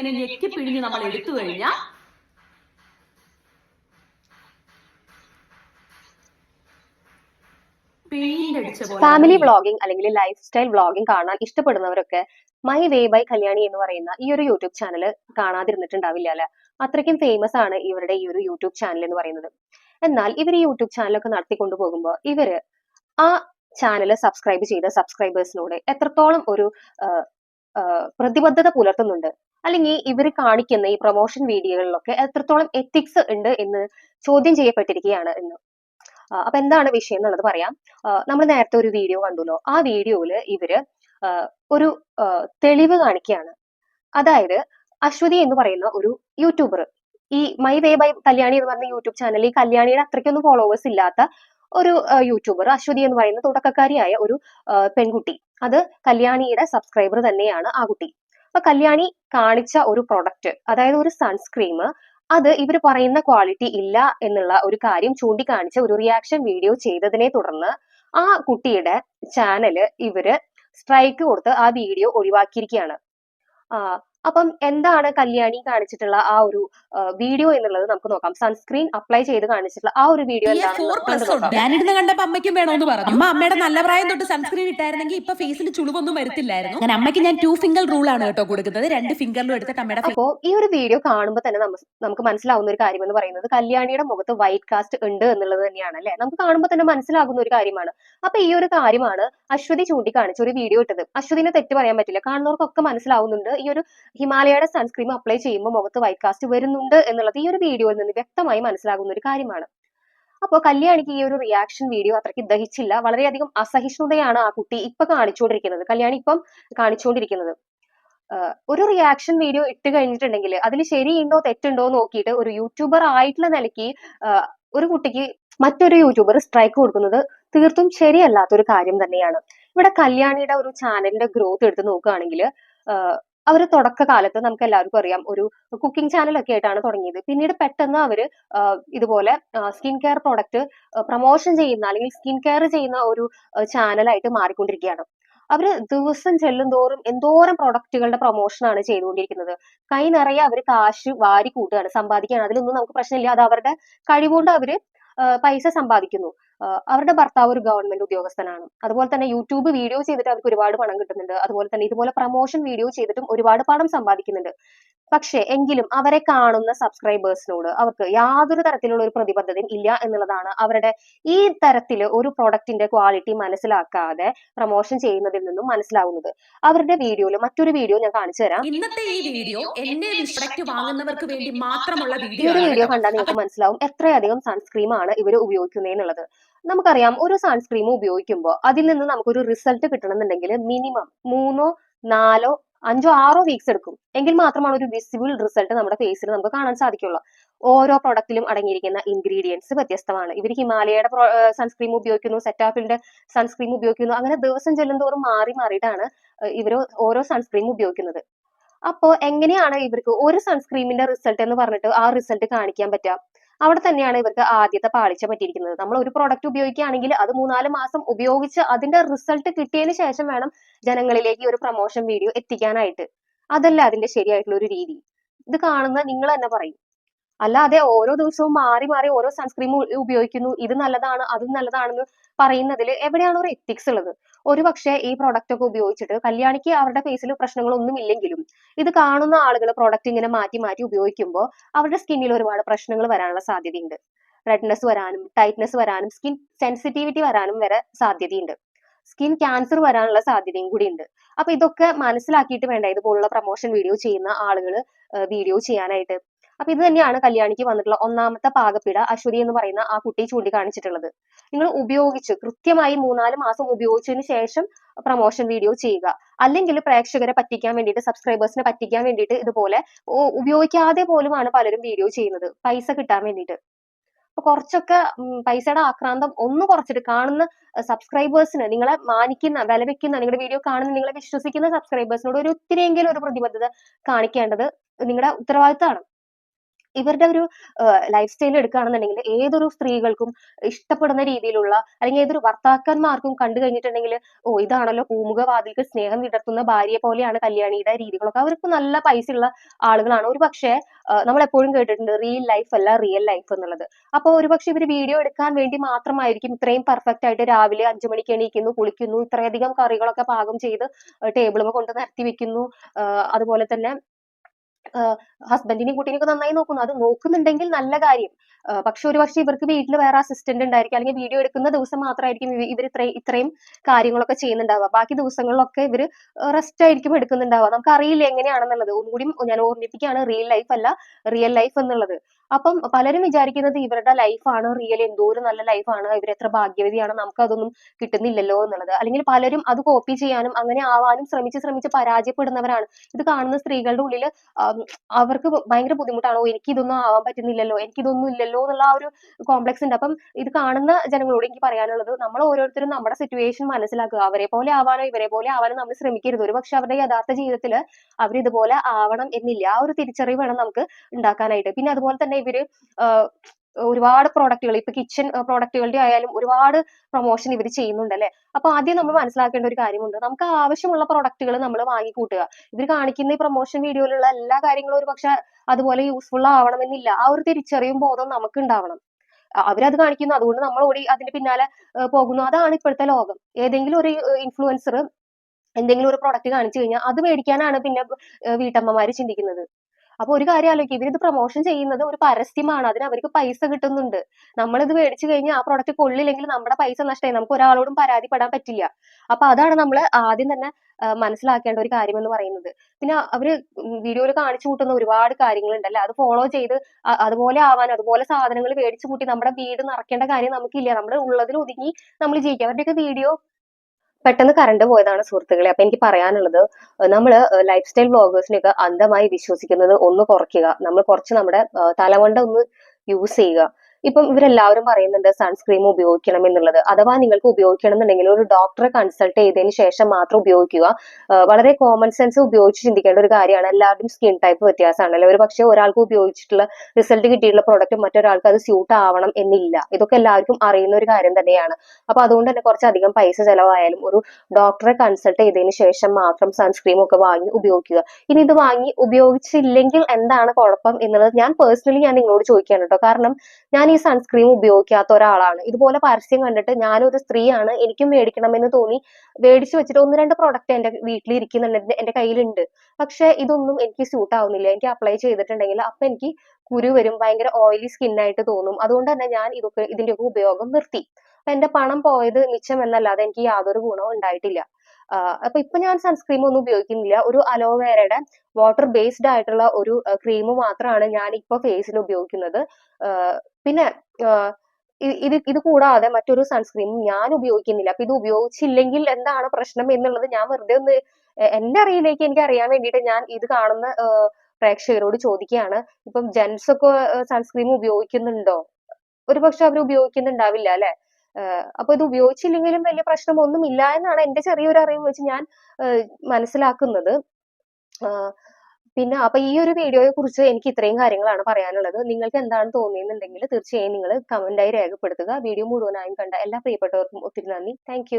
ഇങ്ങനെ ഞെക്കി പിഴിഞ്ഞ് നമ്മൾ എടുത്തു കഴിഞ്ഞാൽ ഫാമിലി വ്ളോഗിംഗ് അല്ലെങ്കിൽ ലൈഫ് സ്റ്റൈൽ വ്ളോഗിംഗ് കാണാൻ ഇഷ്ടപ്പെടുന്നവരൊക്കെ മൈ വേ ബൈ കല്യാണി എന്ന് പറയുന്ന ഈ ഒരു യൂട്യൂബ് ചാനൽ കാണാതിരുന്നിട്ടുണ്ടാവില്ല അല്ലെ? അത്രയ്ക്കും ഫേമസ് ആണ് ഇവരുടെ ഈ ഒരു യൂട്യൂബ് ചാനൽ എന്ന് പറയുന്നത്. എന്നാൽ ഇവർ ഈ യൂട്യൂബ് ചാനലൊക്കെ നടത്തിക്കൊണ്ടു പോകുമ്പോൾ ഇവർ ആ ചാനൽ സബ്സ്ക്രൈബ് ചെയ്ത സബ്സ്ക്രൈബേഴ്സിനോട് എത്രത്തോളം ഒരു പ്രതിബദ്ധത പുലർത്തുന്നുണ്ട്? അല്ലെങ്കിൽ ഇവർ കാണിക്കുന്ന ഈ പ്രൊമോഷൻ വീഡിയോകളിലൊക്കെ എത്രത്തോളം എത്തിക്സ് ഉണ്ട് എന്ന് ചോദ്യം ചെയ്യപ്പെട്ടിരിക്കുകയാണ് എന്ന് അപ്പൊ എന്താണ് വിഷയം എന്നുള്ളത് പറയാം. നമ്മൾ നേരത്തെ ഒരു വീഡിയോ കണ്ടുല്ലോ. ആ വീഡിയോയിൽ ഇവർ ഒരു തെളിവ് കാണിക്കുകയാണ്. അതായത് അശ്വതി എന്ന് പറയുന്ന ഒരു യൂട്യൂബർ. ഈ മൈ വേ ബൈ കല്യാണി എന്ന് പറഞ്ഞ യൂട്യൂബ് ചാനൽ ഈ കല്യാണിയുടെ അത്രയ്ക്കൊന്നും ഫോളോവേഴ്സ് ഇല്ലാത്ത ഒരു യൂട്യൂബർ അശ്വതി എന്ന് പറയുന്ന തുടക്കക്കാരിയായ ഒരു പെൺകുട്ടി. അത് കല്യാണിയുടെ സബ്സ്ക്രൈബർ തന്നെയാണ് ആ കുട്ടി. അപ്പൊ കല്യാണി കാണിച്ച ഒരു പ്രൊഡക്റ്റ് അതായത് ഒരു സൺസ്ക്രീം അത് ഇവർ പറയുന്ന ക്വാളിറ്റി ഇല്ല എന്നുള്ള ഒരു കാര്യം ചൂണ്ടിക്കാണിച്ച ഒരു റിയാക്ഷൻ വീഡിയോ ചെയ്തതിനെ തുടർന്ന് ആ കുട്ടിയുടെ ചാനൽ ഇവർ സ്ട്രൈക്ക് കൊടുത്ത് ആ വീഡിയോ ഒഴിവാക്കിയിരിക്കുകയാണ്. അപ്പം എന്താണ് കല്യാണി കാണിച്ചിട്ടുള്ള ആ ഒരു വീഡിയോ എന്നുള്ളത് നമുക്ക് നോക്കാം. സൺസ്ക്രീൻ അപ്ലൈ ചെയ്ത് കാണിച്ചിട്ടുള്ള ആ ഒരു വീഡിയോ ഞാനിരുന്ന് കണ്ടപ്പോ അമ്മയ്ക്കും വേണമെന്ന് പറഞ്ഞു. അമ്മ അമ്മയുടെ നല്ല പ്രായം തൊട്ട് സൺസ്ക്രീൻ ഇട്ടായിരുന്നെങ്കിൽ ഇപ്പൊ ഫേസിൽ ചുളിവൊന്നും വരത്തില്ലായിരുന്നു. അങ്ങനെ അമ്മയ്ക്ക് ഞാൻ ടു ഫിംഗർ റൂൾ ആണ് കേട്ടോ കൊടുക്കുന്നത്. രണ്ട് ഫിംഗറിലും എടുത്തിട്ട് അമ്മയുടെ അപ്പോ ഈ ഒരു വീഡിയോ കാണുമ്പോൾ തന്നെ നമുക്ക് മനസ്സിലാവുന്ന ഒരു കാര്യം എന്ന് പറയുന്നത് കല്യാണിയുടെ മുഖത്ത് വൈറ്റ് കാസ്റ്റ് ഉണ്ട് എന്നുള്ളത് തന്നെയാണ് അല്ലെ? നമുക്ക് കാണുമ്പോൾ തന്നെ മനസ്സിലാകുന്ന ഒരു കാര്യമാണ്. അപ്പൊ ഈ ഒരു കാര്യമാണ് അശ്വതി ചൂണ്ടിക്കാണിച്ച ഒരു വീഡിയോ ഇട്ടത്. അശ്വതിനെ തെറ്റ് പറയാൻ പറ്റില്ല. കാണുന്നവർക്കൊക്കെ മനസ്സിലാവുന്നുണ്ട്. ഈ ഒരു ഹിമാലയയുടെ സൺസ്ക്രീം അപ്ലൈ ചെയ്യുമ്പോൾ മുഖത്ത് വൈറ്റ് കാസ്റ്റ് വരുന്നുണ്ട് എന്നുള്ളത് ഈ ഒരു വീഡിയോയിൽ നിന്ന് വ്യക്തമായി മനസ്സിലാകുന്ന ഒരു കാര്യമാണ്. അപ്പോൾ കല്യാണിക്ക് ഈ ഒരു റിയാക്ഷൻ വീഡിയോ അത്രയ്ക്ക് ദഹിച്ചില്ല. വളരെയധികം അസഹിഷ്ണുതയാണ് ആ കുട്ടി ഇപ്പൊ കാണിച്ചുകൊണ്ടിരിക്കുന്നത്. കല്യാണി ഇപ്പം കാണിച്ചുകൊണ്ടിരിക്കുന്നത്. ഒരു റിയാക്ഷൻ വീഡിയോ ഇട്ട് കഴിഞ്ഞിട്ടുണ്ടെങ്കിൽ അതിൽ ശരിയുണ്ടോ തെറ്റുണ്ടോ നോക്കിയിട്ട് ഒരു യൂട്യൂബർ ആയിട്ടുള്ള നിലയ്ക്ക് ഒരു കുട്ടിക്ക് മറ്റൊരു യൂട്യൂബർ സ്ട്രൈക്ക് കൊടുക്കുന്നത് തീർത്തും ശരിയല്ലാത്തൊരു കാര്യം തന്നെയാണ്. ഇവിടെ കല്യാണിയുടെ ഒരു ചാനലിന്റെ ഗ്രോത്ത് എടുത്ത് നോക്കുകയാണെങ്കിൽ അവർ തുടക്കകാലത്ത് നമുക്ക് എല്ലാവർക്കും അറിയാം ഒരു കുക്കിംഗ് ചാനലൊക്കെ ആയിട്ടാണ് തുടങ്ങിയത്. പിന്നീട് പെട്ടെന്ന് അവർ ഇതുപോലെ സ്കിൻ കെയർ പ്രോഡക്റ്റ് പ്രൊമോഷൻ ചെയ്യുന്ന അല്ലെങ്കിൽ സ്കിൻ കെയർ ചെയ്യുന്ന ഒരു ചാനലായിട്ട് മാറിക്കൊണ്ടിരിക്കുകയാണ്. അവർ ദിവസം ചെല്ലും തോറും എന്തോരം പ്രൊഡക്റ്റുകളുടെ പ്രൊമോഷൻ ആണ് ചെയ്തുകൊണ്ടിരിക്കുന്നത്. കൈ നിറയെ അവർ കാശ് വാരി കൂട്ടുകയാണ് സമ്പാദിക്കുകയാണ്. അതിലൊന്നും നമുക്ക് പ്രശ്നമില്ല. അത് അവരുടെ കഴിവുകൊണ്ട് അവർ പൈസ സമ്പാദിക്കുന്നു. അവരുടെ ഭർത്താവ് ഒരു ഗവൺമെന്റ് ഉദ്യോഗസ്ഥനാണ്. അതുപോലെ തന്നെ യൂട്യൂബ് വീഡിയോ ചെയ്തിട്ട് അവർക്ക് ഒരുപാട് പണം കിട്ടുന്നുണ്ട്. അതുപോലെ തന്നെ ഇതുപോലെ പ്രൊമോഷൻ വീഡിയോ ചെയ്തിട്ടും ഒരുപാട് പണം സമ്പാദിക്കുന്നുണ്ട്. പക്ഷേ എങ്കിലും അവരെ കാണുന്ന സബ്സ്ക്രൈബേഴ്സിനോട് അവർക്ക് യാതൊരു തരത്തിലുള്ള ഒരു പ്രതിബദ്ധതയും ഇല്ല എന്നുള്ളതാണ് അവരുടെ ഈ തരത്തിൽ ഒരു പ്രോഡക്റ്റിന്റെ ക്വാളിറ്റി മനസ്സിലാക്കാതെ പ്രൊമോഷൻ ചെയ്യുന്നതിൽ നിന്നും മനസ്സിലാവുന്നത്. അവരുടെ വീഡിയോയിൽ മറ്റൊരു വീഡിയോ ഞാൻ കാണിച്ചു തരാം. ഇന്നത്തെ ഈ വീഡിയോ എന്നെ വാങ്ങുന്നവർക്ക് വേണ്ടി മാത്രമുള്ള വീഡിയോ ഒരു വീഡിയോ കണ്ടാൽ നിങ്ങൾക്ക് മനസ്സിലാവും എത്രയധികം സൺസ്ക്രീം ആണ് ഇവർ ഉപയോഗിക്കുന്നത് എന്നുള്ളത്. നമുക്കറിയാം ഒരു സൺസ്ക്രീം ഉപയോഗിക്കുമ്പോൾ അതിൽ നിന്ന് നമുക്കൊരു റിസൾട്ട് കിട്ടണമെന്നുണ്ടെങ്കിൽ മിനിമം മൂന്നോ നാലോ അഞ്ചോ ആറോ വീക്സ് എടുക്കും. എങ്കിൽ മാത്രമാണ് ഒരു വിസിബിൾ റിസൾട്ട് നമ്മുടെ ഫേസിൽ നമുക്ക് കാണാൻ സാധിക്കുള്ളൂ. ഓരോ പ്രൊഡക്റ്റിലും അടങ്ങിയിരിക്കുന്ന ഇൻഗ്രീഡിയൻസ് വ്യത്യസ്തമാണ്. ഇവർ ഹിമാലയയുടെ സൺസ്ക്രീം ഉപയോഗിക്കുന്നു സെറ്റാഫിലിന്റെ സൺസ്ക്രീം ഉപയോഗിക്കുന്നു അങ്ങനെ ദിവസം ചെല്ലുന്തോറും മാറി മാറിയിട്ടാണ് ഇവർ ഓരോ സൺസ്ക്രീം ഉപയോഗിക്കുന്നത്. അപ്പോ എങ്ങനെയാണ് ഇവർക്ക് ഒരു സൺസ്ക്രീമിന്റെ റിസൾട്ട് എന്ന് പറഞ്ഞിട്ട് ആ റിസൾട്ട് കാണിക്കാൻ പറ്റുക? അവിടെ തന്നെയാണ് ഇവർക്ക് ആദ്യത്തെ പാളിച്ച പറ്റിയിരിക്കുന്നത്. നമ്മൾ ഒരു പ്രോഡക്റ്റ് ഉപയോഗിക്കുകയാണെങ്കിൽ അത് മൂന്നാൽ മാസം ഉപയോഗിച്ച് അതിന്റെ റിസൾട്ട് കിട്ടിയതിന് ശേഷം വേണം ജനങ്ങളിലേക്ക് ഒരു പ്രൊമോഷൻ വീഡിയോ എത്തിക്കാനായിട്ട്. അതല്ല അതിന്റെ ശരിയായിട്ടുള്ള ഒരു രീതി. ഇത് കാണുന്ന നിങ്ങൾ തന്നെ പറയും. അല്ലാതെ ഓരോ ദിവസവും മാറി മാറി ഓരോ സൺസ്ക്രീം ഉപയോഗിക്കുന്നു. ഇത് നല്ലതാണ് അത് നല്ലതാണെന്ന് പറയുന്നതിൽ എവിടെയാണ് ഒരു എത്തിക്സ് ഉള്ളത്? ഒരു പക്ഷേ ഈ പ്രോഡക്റ്റ് ഒക്കെ ഉപയോഗിച്ചിട്ട് കല്യാണിക്ക് അവരുടെ ഫേസിൽ പ്രശ്നങ്ങളൊന്നും ഇല്ലെങ്കിലും ഇത് കാണുന്ന ആളുകൾ പ്രോഡക്റ്റ് ഇങ്ങനെ മാറ്റി മാറ്റി ഉപയോഗിക്കുമ്പോൾ അവരുടെ സ്കിന്നിൽ ഒരുപാട് പ്രശ്നങ്ങൾ വരാനുള്ള സാധ്യതയുണ്ട്. റെഡ്നെസ് വരാനും ടൈറ്റ്നെസ് വരാനും സ്കിൻ സെൻസിറ്റിവിറ്റി വരാനും വരെ സാധ്യതയുണ്ട്. സ്കിൻ ക്യാൻസർ വരാനുള്ള സാധ്യതയും കൂടി ഉണ്ട് അപ്പൊ ഇതൊക്കെ മനസ്സിലാക്കിയിട്ട് വേണ്ട ഇതുപോലുള്ള പ്രൊമോഷൻ വീഡിയോ ചെയ്യുന്ന ആളുകൾ വീഡിയോ ചെയ്യാനായിട്ട് അപ്പൊ ഇത് തന്നെയാണ് കല്യാണിക്ക് വന്നിട്ടുള്ള ഒന്നാമത്തെ പാകപ്പിട അശ്വതി എന്ന് പറയുന്ന ആ കുട്ടി ചൂണ്ടിക്കാണിച്ചിട്ടുള്ളത്. നിങ്ങൾ ഉപയോഗിച്ച് കൃത്യമായി മൂന്നാൽ മാസം ഉപയോഗിച്ചതിന് ശേഷം പ്രൊമോഷൻ വീഡിയോ ചെയ്യുക. അല്ലെങ്കിൽ പ്രേക്ഷകരെ പറ്റിക്കാൻ വേണ്ടിയിട്ട് സബ്സ്ക്രൈബേഴ്സിനെ പറ്റിക്കാൻ വേണ്ടിയിട്ട് ഇതുപോലെ ഉപയോഗിക്കാതെ പോലുമാണ് പലരും വീഡിയോ ചെയ്യുന്നത്. പൈസ കിട്ടാൻ വേണ്ടിയിട്ട്. അപ്പൊ കുറച്ചൊക്കെ പൈസയുടെ ആക്രാന്തം ഒന്ന് കുറച്ചിട്ട് കാണുന്ന സബ്സ്ക്രൈബേഴ്സിന് നിങ്ങളെ മാനിക്കുന്ന വില വെക്കുന്ന നിങ്ങളുടെ വീഡിയോ കാണുന്ന നിങ്ങളെ വിശ്വസിക്കുന്ന സബ്സ്ക്രൈബേഴ്സിനോട് ഒരു ഒത്തിരിയെങ്കിലും ഒരു പ്രതിബദ്ധത കാണിക്കേണ്ടത് നിങ്ങളുടെ ഉത്തരവാദിത്തമാണ്. ഇവരുടെ ഒരു ലൈഫ് സ്റ്റൈൽ എടുക്കുകയാണെന്നുണ്ടെങ്കിൽ ഏതൊരു സ്ത്രീകൾക്കും ഇഷ്ടപ്പെടുന്ന രീതിയിലുള്ള അല്ലെങ്കിൽ ഏതൊരു ഭർത്താക്കന്മാർക്കും കണ്ടു കഴിഞ്ഞിട്ടുണ്ടെങ്കിൽ ഓ ഇതാണല്ലോ പൂമുഖ സ്നേഹം വിടർത്തുന്ന ഭാര്യയെ പോലെയാണ് കല്യാണിയുടെ രീതികളൊക്കെ. അവർക്ക് നല്ല പൈസയുള്ള ആളുകളാണ്. ഒരു പക്ഷേ നമ്മൾ എപ്പോഴും കേട്ടിട്ടുണ്ട് റിയൽ ലൈഫ് അല്ല റിയൽ ലൈഫ് എന്നുള്ളത്. അപ്പോൾ ഒരു പക്ഷേ ഇവർ വീഡിയോ എടുക്കാൻ വേണ്ടി മാത്രമായിരിക്കും ഇത്രയും പെർഫെക്റ്റ് ആയിട്ട് രാവിലെ അഞ്ചു മണിക്ക് എണീക്കുന്നു കുളിക്കുന്നു ഇത്രയധികം കറികളൊക്കെ പാകം ചെയ്ത് ടേബിളുമ കൊണ്ട് നിരത്തി വെക്കുന്നു. അതുപോലെ തന്നെ ഹസ്ബൻഡിനെയും കുട്ടീനെയൊക്കെ നന്നായി നോക്കുന്നു. അത് നോക്കുന്നുണ്ടെങ്കിൽ നല്ല കാര്യം. പക്ഷെ ഒരു പക്ഷെ ഇവർക്ക് വീട്ടിൽ വേറെ അസിസ്റ്റന്റ് ഉണ്ടായിരിക്കും. അല്ലെങ്കിൽ വീഡിയോ എടുക്കുന്ന ദിവസം മാത്രമായിരിക്കും ഇവർ ഇത്ര ഇത്രയും കാര്യങ്ങളൊക്കെ ചെയ്യുന്നുണ്ടാവുക. ബാക്കി ദിവസങ്ങളിലൊക്കെ ഇവർ റെസ്റ്റ് ആയിരിക്കും എടുക്കുന്നുണ്ടാവുക. നമുക്ക് അറിയില്ല എങ്ങനെയാണെന്നുള്ളത്. ഒന്നുകൂടി ഞാൻ ഓർമ്മിപ്പിക്കുകയാണ് റിയൽ ലൈഫ് അല്ല റിയൽ ലൈഫ് എന്നുള്ളത്. അപ്പം പലരും വിചാരിക്കുന്നത് ഇവരുടെ ലൈഫാണ് റിയൽ എന്തോ ഒരു നല്ല ലൈഫാണ് ഇവർ എത്ര ഭാഗ്യവതിയാണ് നമുക്ക് അതൊന്നും കിട്ടുന്നില്ലല്ലോ എന്നുള്ളത്. അല്ലെങ്കിൽ പലരും അത് കോപ്പി ചെയ്യാനും അങ്ങനെ ആവാനും ശ്രമിച്ച് ശ്രമിച്ച് പരാജയപ്പെടുന്നവരാണ്. ഇത് കാണുന്ന സ്ത്രീകളുടെ ഉള്ളിൽ അവർക്ക് ഭയങ്കര ബുദ്ധിമുട്ടാണോ. എനിക്ക് ഇതൊന്നും ആവാൻ പറ്റുന്നില്ലല്ലോ എനിക്ക് ഇതൊന്നും ഇല്ലല്ലോ എന്നുള്ള ആ ഒരു കോംപ്ലക്സ് ഉണ്ട്. അപ്പം ഇത് കാണുന്ന ജനങ്ങളോട് എനിക്ക് പറയാനുള്ളത് നമ്മൾ ഓരോരുത്തരും നമ്മുടെ സിറ്റുവേഷൻ മനസ്സിലാക്കുക. അവരെ പോലെ ആവാനോ ഇവരെ പോലെ ആവാനോ നമ്മൾ ശ്രമിക്കരുത്. ഒരു പക്ഷെ അവരുടെ യഥാർത്ഥ ജീവിതത്തിൽ അവർ ഇതുപോലെ ആവണം എന്നില്ല. ആ ഒരു തിരിച്ചറിവ് വേണം നമുക്ക് ഉണ്ടാക്കാനായിട്ട്. പിന്നെ അതുപോലെ തന്നെ ഇവർ ഒരുപാട് പ്രോഡക്റ്റുകൾ ഇപ്പൊ കിച്ചൺ പ്രോഡക്റ്റുകളുടെ ആയാലും ഒരുപാട് പ്രൊമോഷൻ ഇവർ ചെയ്യുന്നുണ്ട് അല്ലെ അപ്പൊ ആദ്യം നമ്മൾ മനസ്സിലാക്കേണ്ട ഒരു കാര്യമുണ്ട്. നമുക്ക് ആവശ്യമുള്ള പ്രോഡക്റ്റുകൾ നമ്മൾ വാങ്ങി കൂട്ടുക ഇവർ കാണിക്കുന്ന ഈ പ്രൊമോഷൻ വീഡിയോയിലുള്ള എല്ലാ കാര്യങ്ങളും ഒരു പക്ഷെ അതുപോലെ യൂസ്ഫുൾ ആവണമെന്നില്ല. ആ ഒരു തിരിച്ചറിവും ബോധം നമുക്ക് ഉണ്ടാവണം അവരത് കാണിക്കുന്നു. അതുകൊണ്ട് നമ്മൾ ഓടി അതിന്റെ പിന്നാലെ പോകുന്നു. അതാണ് ഇപ്പോഴത്തെ ലോകം. ഏതെങ്കിലും ഒരു ഇൻഫ്ലുവൻസർ എന്തെങ്കിലും ഒരു പ്രൊഡക്റ്റ് കാണിച്ചു കഴിഞ്ഞാൽ അത് മേടിക്കാനാണ് പിന്നെ വീട്ടമ്മമാര് ചിന്തിക്കുന്നത്. അപ്പൊ ഒരു കാര്യം ആലോചിക്കും. ഇവരിത് പ്രൊമോഷൻ ചെയ്യുന്നത് ഒരു പരസ്യമാണ്. അതിന് അവർക്ക് പൈസ കിട്ടുന്നുണ്ട്. നമ്മളിത് മേടിച്ചു കഴിഞ്ഞാൽ ആ പ്രൊഡക്റ്റ് കൊള്ളില്ലെങ്കിൽ നമ്മുടെ പൈസ നഷ്ടമായി നമുക്ക് ഒരാളോടും പരാതിപ്പെടാൻ പറ്റില്ല. അപ്പൊ അതാണ് നമ്മൾ ആദ്യം തന്നെ മനസ്സിലാക്കേണ്ട ഒരു കാര്യം എന്ന് പറയുന്നത്. പിന്നെ അവർ വീഡിയോയിൽ കാണിച്ചു കൂട്ടുന്ന ഒരുപാട് കാര്യങ്ങളുണ്ടല്ലേ? അത് ഫോളോ ചെയ്ത് അതുപോലെ ആവാൻ അതുപോലെ സാധനങ്ങൾ മേടിച്ചു കൂട്ടി നമ്മുടെ വീട് നിറയ്ക്കേണ്ട കാര്യം നമുക്കില്ല. നമ്മുടെ ഉള്ളതിൽ ഒതുങ്ങി നമ്മൾ ജീവിക്കുക. അവരുടെയൊക്കെ വീഡിയോ പെട്ടെന്ന് കറണ്ട് പോയതാണ് സുഹൃത്തുക്കളെ. അപ്പൊ എനിക്ക് പറയാനുള്ളത് നമ്മൾ ലൈഫ് സ്റ്റൈൽ ബ്ലോഗേഴ്സിനെയൊക്കെ അന്ധമായി വിശ്വസിക്കുന്നത് ഒന്ന് കുറയ്ക്കുക. നമ്മൾ കുറച്ച് നമ്മുടെ തലമുണ്ട ഒന്ന് യൂസ് ചെയ്യുക. ഇപ്പം ഇവരെല്ലാവരും പറയുന്നുണ്ട് സൺസ്ക്രീം ഉപയോഗിക്കണം എന്നുള്ളത്. അഥവാ നിങ്ങൾക്ക് ഉപയോഗിക്കണം എന്നുണ്ടെങ്കിൽ ഒരു ഡോക്ടറെ കൺസൾട്ട് ചെയ്തതിന് ശേഷം മാത്രം ഉപയോഗിക്കുക. വളരെ കോമൺ സെൻസ് ഉപയോഗിച്ച് ചിന്തിക്കേണ്ട ഒരു കാര്യമാണ് എല്ലാവരുടെയും സ്കിൻ ടൈപ്പ് വ്യത്യാസമാണല്ലോ. ഒരു പക്ഷേ ഒരാൾക്ക് ഉപയോഗിച്ചിട്ടുള്ള റിസൾട്ട് കിട്ടിയിട്ടുള്ള പ്രോഡക്റ്റ് മറ്റൊരാൾക്ക് അത് സ്യൂട്ട് ആവണം എന്നില്ല. ഇതൊക്കെ എല്ലാവർക്കും അറിയുന്ന ഒരു കാര്യം തന്നെയാണ്. അപ്പൊ അതുകൊണ്ട് തന്നെ കുറച്ചധികം പൈസ ചെലവായാലും ഒരു ഡോക്ടറെ കൺസൾട്ട് ചെയ്തതിന് ശേഷം മാത്രം സൺസ്ക്രീം ഒക്കെ വാങ്ങി ഉപയോഗിക്കുക. ഇനി ഇത് വാങ്ങി ഉപയോഗിച്ചില്ലെങ്കിൽ എന്താണ് കുഴപ്പം എന്നുള്ളത് ഞാൻ പേഴ്സണലി ഞാൻ നിങ്ങളോട് ചോദിക്കുകയാണ് കേട്ടോ. കാരണം ഞാൻ ഈ സൺസ്ക്രീം ഉപയോഗിക്കാത്ത ഒരാളാണ്. ഇതുപോലെ പരസ്യം കണ്ടിട്ട് ഞാനൊരു സ്ത്രീയാണ് എനിക്കും മേടിക്കണമെന്ന് തോന്നി. മേടിച്ചു വെച്ചിട്ട് ഒന്ന് രണ്ട് പ്രൊഡക്റ്റ് എന്റെ വീട്ടിൽ ഇരിക്കുന്നുണ്ട് എന്റെ- കയ്യിലുണ്ട്. പക്ഷെ ഇതൊന്നും എനിക്ക് സ്യൂട്ട് ആവുന്നില്ല. എനിക്ക് അപ്ലൈ ചെയ്തിട്ടുണ്ടെങ്കിൽ അപ്പൊ എനിക്ക് കുരു വരും ഭയങ്കര ഓയിലി സ്കിൻ ആയിട്ട് തോന്നും. അതുകൊണ്ട് തന്നെ ഞാൻ ഇതൊക്കെ ഇതിന്റെയൊക്കെ ഉപയോഗം നിർത്തി. അപ്പൊ എന്റെ പണം പോയത് മിച്ചം എന്നല്ലാതെ എനിക്ക് യാതൊരു ഗുണവും ഉണ്ടായിട്ടില്ല. അപ്പൊ ഇപ്പൊ ഞാൻ സൺസ്ക്രീം ഒന്നും ഉപയോഗിക്കുന്നില്ല. ഒരു അലോവേരയുടെ വാട്ടർ ബേസ്ഡ് ആയിട്ടുള്ള ഒരു ക്രീം മാത്രമാണ് ഞാൻ ഇപ്പൊ ഫേസിൽ ഉപയോഗിക്കുന്നത്. പിന്നെ ഇത് ഇത് കൂടാതെ മറ്റൊരു സൺസ്ക്രീം ഞാൻ ഉപയോഗിക്കുന്നില്ല. അപ്പൊ ഇത് ഉപയോഗിച്ചില്ലെങ്കിൽ എന്താണ് പ്രശ്നം എന്നുള്ളത് ഞാൻ വെറുതെ ഒന്ന് എന്റെ അറിയിലേക്ക് എനിക്ക് അറിയാൻ വേണ്ടിയിട്ട് ഞാൻ ഇത് കാണുന്ന പ്രേക്ഷകരോട് ചോദിക്കുകയാണ്. ഇപ്പം ജെന്റ്സ് ഒക്കെ സൺസ്ക്രീം ഉപയോഗിക്കുന്നുണ്ടോ? ഒരു പക്ഷെ അവർ ഉപയോഗിക്കുന്നുണ്ടാവില്ല അല്ലെ? അപ്പൊ ഇത് ഉപയോഗിച്ചില്ലെങ്കിലും വലിയ പ്രശ്നമൊന്നും ഇല്ല എന്നാണ് എന്റെ ചെറിയൊരു അറിവ് വെച്ച് ഞാൻ മനസ്സിലാക്കുന്നത്. പിന്നെ അപ്പൊ ഈ ഒരു വീഡിയോയെ കുറിച്ച് എനിക്ക് ഇത്രയും കാര്യങ്ങളാണ് പറയാനുള്ളത്. നിങ്ങൾക്ക് എന്താണ് തോന്നിയെന്നുണ്ടെങ്കിൽ തീർച്ചയായും നിങ്ങൾ കമന്റായി രേഖപ്പെടുത്തുക. വീഡിയോ മുഴുവനായും കണ്ട എല്ലാ പ്രിയപ്പെട്ടവർക്കും ഒത്തിരി നന്ദി. താങ്ക്